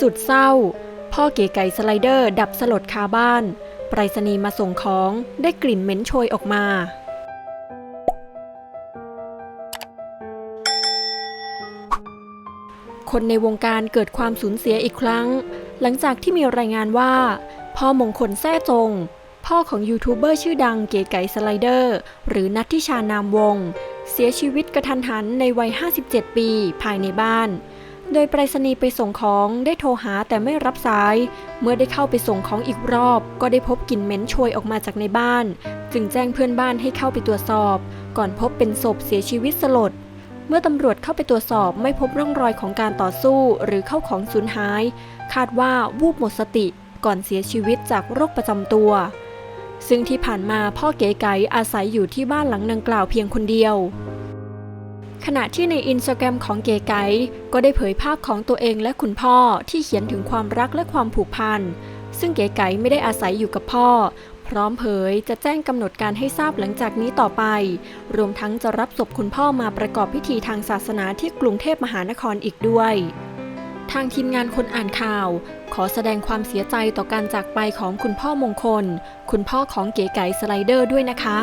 สุดเศร้า พ่อเก๋ไก่สไลเดอร์ดับสลดคาบ้าน ไปรษณีย์มาส่งของได้กลิ่นเหม็นโชยออกมาคนในวงการเกิดความสูญเสียอีกครั้ง หลังจากที่มีรายงานว่า พ่อมงคลแซ่จง พ่อของยูทูบเบอร์ชื่อดังเก๋ไก่สไลเดอร์ หรือนัททิชานามวง เสียชีวิตกระทันหันในวัย 57 ปีภายในบ้าน โดยไปรษณีย์ไปส่งของได้โทรหาแต่ไม่รับสาย เมื่อได้เข้าไปส่งของอีกรอบ ก็ได้พบกลิ่นเหม็นโชยออกมาจากในบ้าน จึงแจ้งเพื่อนบ้านให้เข้าไปตรวจสอบ ก่อนพบเป็นศพเสียชีวิตสลด เมื่อตำรวจเข้าไปตรวจสอบไม่พบร่องรอยของการต่อสู้หรือเข้าของสูญหาย คาดว่าวูบหมดสติ ก่อนเสียชีวิตจากโรคประจำตัว ซึ่งที่ผ่านมาพ่อเก๋ไก๋อาศัยอยู่ที่บ้านหลังดังกล่าวเพียงคนเดียว ขณะที่ในอินสตาแกรมของเก๋ไก๋ก็ได้เผยภาพของตัวเองและคุณพ่อที่เขียนถึงความรักและความผูกพัน ซึ่งเก๋ไก๋ไม่ได้อาศัยอยู่กับพ่อ พร้อมเผยจะแจ้งกำหนดการให้ทราบหลังจากนี้ต่อไป รวมทั้งจะรับศพคุณพ่อมาประกอบพิธีทางศาสนาที่กรุงเทพมหานครอีกด้วย ทางทีมงานคนอ่านข่าว ขอแสดงความเสียใจต่อการจากไปของคุณพ่อมงคล คุณพ่อของเก๋ไก๋สไลเดอร์ด้วยนะคะ